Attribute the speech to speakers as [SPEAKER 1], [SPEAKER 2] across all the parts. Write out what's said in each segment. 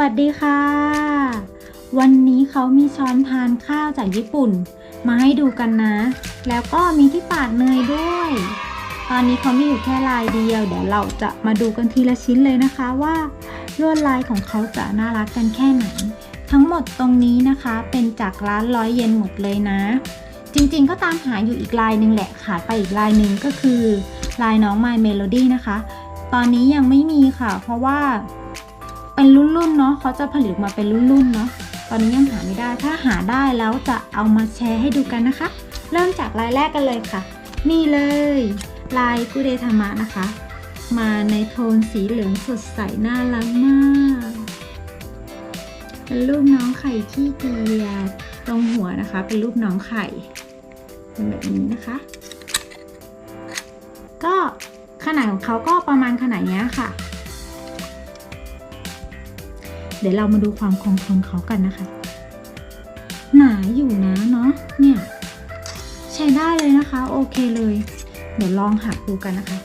[SPEAKER 1] วัสดีค่ะ วันนี้เขามีช้อนทานข้าวจากญี่ปุ่น มาให้ดูกันนะ แล้วก็มีที่ปาดเนยด้วย ตอนนี้เขามีอยู่แค่ลายเดียว เดี๋ยวเราจะมาดูกันทีละชิ้นเลยนะคะว่าลวดลายของเขาจะน่ารักกันแค่ไหน ทั้งหมดตรงนี้นะคะเป็นจากร้านร้อยเยนหมดเลยนะ จริงๆก็ตามหาอยู่อีกลายหนึ่งแหละขาดไปอีกลายหนึ่งก็คือลายน้อง My Melody นะคะ ตอนนี้ยังไม่มีค่ะ เพราะว่า เป็นรุ่นๆเนาะเขาจะผลิตมาเป็นรุ่นๆเนาะตอนนี้ยังหาไม่ได้ถ้าหาได้แล้วจะเอามาแชร์ให้ดูกันนะคะ เริ่มจากลายแรกกันเลยค่ะ นี่เลย ลายกุเดธรรมะนะคะ มาในโทนสีเหลืองสดใสน่ารักมากเป็นรูปน้องไข่ขี้เกียจตรงหัวนะคะ เป็นรูปน้องไข่เป็นแบบนี้นะคะ ก็ขนาดของเขาก็ประมาณขนาดนี้ค่ะ เดี๋ยวเรามาดูความคงทนเขากันนะคะ หนาอยู่นะเนาะเนี่ย ใช้ได้เลยนะคะ โอเคเลย เดี๋ยวลองหักดูกันนะคะ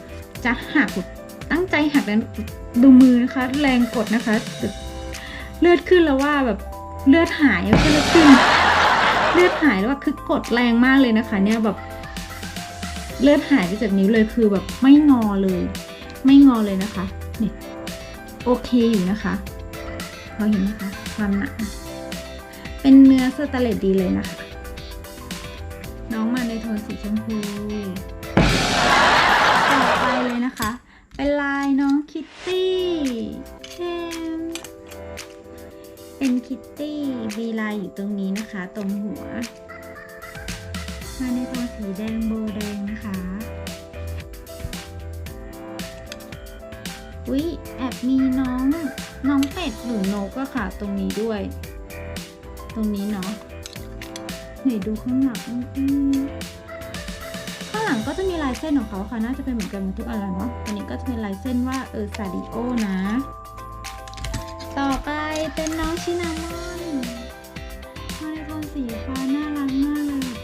[SPEAKER 1] จะหักตั้งใจหักแล้วดูมือนะคะ แรงกดนะคะ เลือดขึ้นแล้วว่าแบบเลือดหายแล้วก็เลือดขึ้น เลือดหายแล้วว่าคือกดแรงมากเลยนะคะ เนี่ยแบบเลือดหายไปจากนิ้วเลยคือแบบไม่งอเลย ไม่งอเลยนะคะนี่โอเคอยู่นะคะ พอเห็นไหมคะความหนาเป็นเนื้อสแตเลสดีเลยนะคะ น้องมาในโทนสีชมพู ต่อไปเลยนะคะ เป็นลายน้องคิตตี้แฮมเป็นคิตตี้มีลายอยู่ตรงนี้นะคะ ตรงหัว มาในโทนสีแดงโบแดงนะคะอุ๊ยแอบมีน้อง น้องเป็ดหรือนกอะค่ะ ตรงนี้ด้วย ตรงนี้เนาะไหนดูข้างหลังข้างหลังก็จะมีลายเส้นของเขาค่ะ น่าจะเป็นเหมือนกันหมดทุกอันแล้วเนาะอันนี้ก็จะเป็นลายเส้นว่าเออซาดิโอนะ ต่อไปเป็นน้องชินามอนมาในโทนสีฟ้าน่ารักมากเลย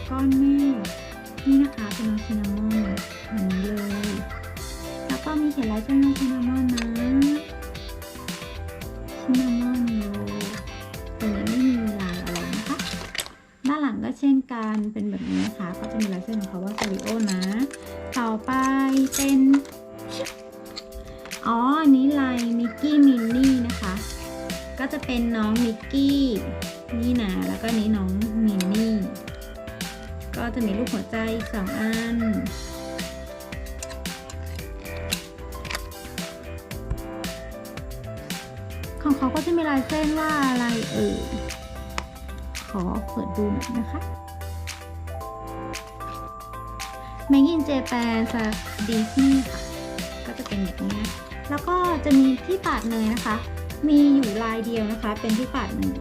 [SPEAKER 1] เช่นกันเป็นแบบนี้นะคะ ก็จะมีลายเส้นของเขาว่าซาริโอนะ ต่อไปเป็น อ๋อ อันนี้ลายมิกกี้มินนี่นะคะ ก็จะเป็นน้องมิกกี้นี่นะ แล้วก็นี้น้องมินนี่ ก็จะมีรูปหัวใจอีกสองอันของเขาก็จะมีลายเส้นว่าอะไรเอ่ย ขอเปิดดูหน่อยนะคะ Make in Japan จากดิสนีย์ค่ะ ก็จะเป็นแบบนี้ แล้วก็จะมีที่ปาดเนยนะคะ มีอยู่ลายเดียวนะคะ เป็นที่ปาดเนย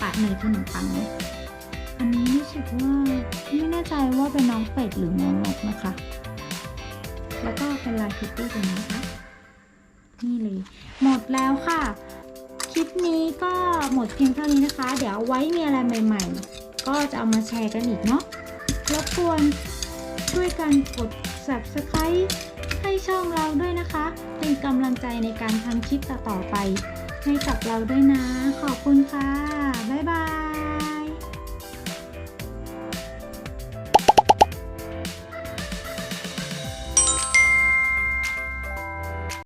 [SPEAKER 1] ปาดเนยขนมปังอันนี้รู้สึกว่าไม่แน่ใจว่าเป็นน้องเป็ดหรือน้องนกนะคะ แล้วก็เป็นลายคิตตี้ตรงนี้นะคะนี่เลย หมดแล้วค่ะ คลิปนี้ก็หมดเพียงเท่านี้นะคะ เดี๋ยวไว้มีอะไรใหม่ ๆ ก็จะเอามาแชร์กันอีกเนาะรบกวน ช่วยกันกด subscribe ให้ช่องเราด้วยนะคะ เป็นกำลังใจในการทำคลิปต่อๆไป ให้กับเราด้วยนะ ขอบคุณค่ะ บ๊ายบาย